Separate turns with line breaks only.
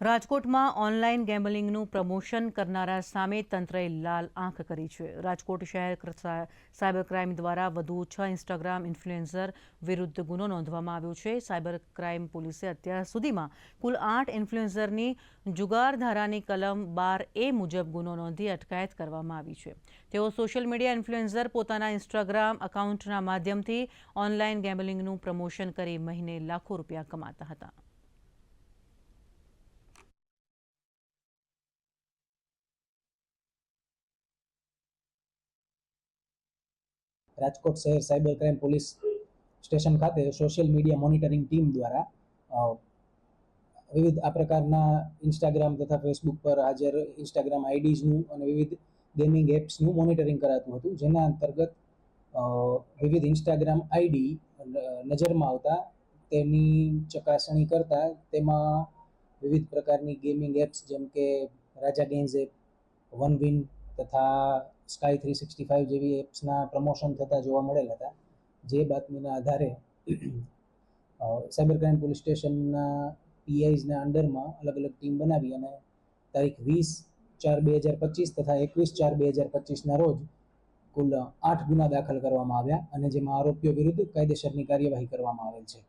રાજકોટમાં online ગેમ્બલિંગનું promotion કરનારા સામે તંત્રએ લાલ આંખ કરી છે. રાજકોટ શહેર સાયબર ક્રાઇમ દ્વારા વધુ છ ઇન્સ્ટાગ્રામ ઇન્ફ્લુએન્સર વિરુદ્ધ ગુનો નોંધવામાં આવ્યો છે. સાયબર ક્રાઇમ પોલીસે અત્યાર સુધીમાં કુલ આઠ ઇન્ફ્લુએન્સરની જુગાર ધારાની કલમ બાર એ મુજબ ગુનો નોંધી અટકાયત કરવામાં આવી છે. તેઓ સોશિયલ મીડિયા ઇન્ફ્લુએન્સર પોતાના ઇન્સ્ટાગ્રામ એકાઉન્ટના માધ્યમથી ઓનલાઈન ગેમ્બલિંગનું પ્રમોશન કરી મહિને લાખો રૂપિયા કમાતા હતા.
રાજકોટ શહેર સાયબર ક્રાઇમ પોલીસ સ્ટેશન ખાતે સોશિયલ મીડિયા મોનિટરિંગ ટીમ દ્વારા વિવિધ આ પ્રકારના ઇન્સ્ટાગ્રામ તથા ફેસબુક પર હાજર ઇન્સ્ટાગ્રામ આઈડીઝનું અને વિવિધ ગેમિંગ એપ્સનું મોનિટરિંગ કરાતું હતું. જેના અંતર્ગત વિવિધ ઇન્સ્ટાગ્રામ આઈડી નજરમાં આવતા, તેની ચકાસણી કરતા, તેમાં વિવિધ પ્રકારની ગેમિંગ એપ્સ જેમ કે Raja games app one win તથા સ્કાય થ્રી સિક્સટી ફાઇવ જેવી એપ્સના પ્રમોશન થતા જોવા મળેલ હતા. જે બાતમીના આધારે સાયબર ક્રાઇમ પોલીસ સ્ટેશનના પીઆઈઝના અંડરમાં અલગ અલગ ટીમ બનાવી અને તારીખ વીસ ચાર બે હજાર પચીસ તથા એકવીસ ચાર બે હજાર પચીસના રોજ કુલ આઠ ગુના દાખલ કરવામાં આવ્યા અને જેમાં આરોપીઓ વિરુદ્ધ કાયદેસરની કાર્યવાહી કરવામાં આવેલ છે.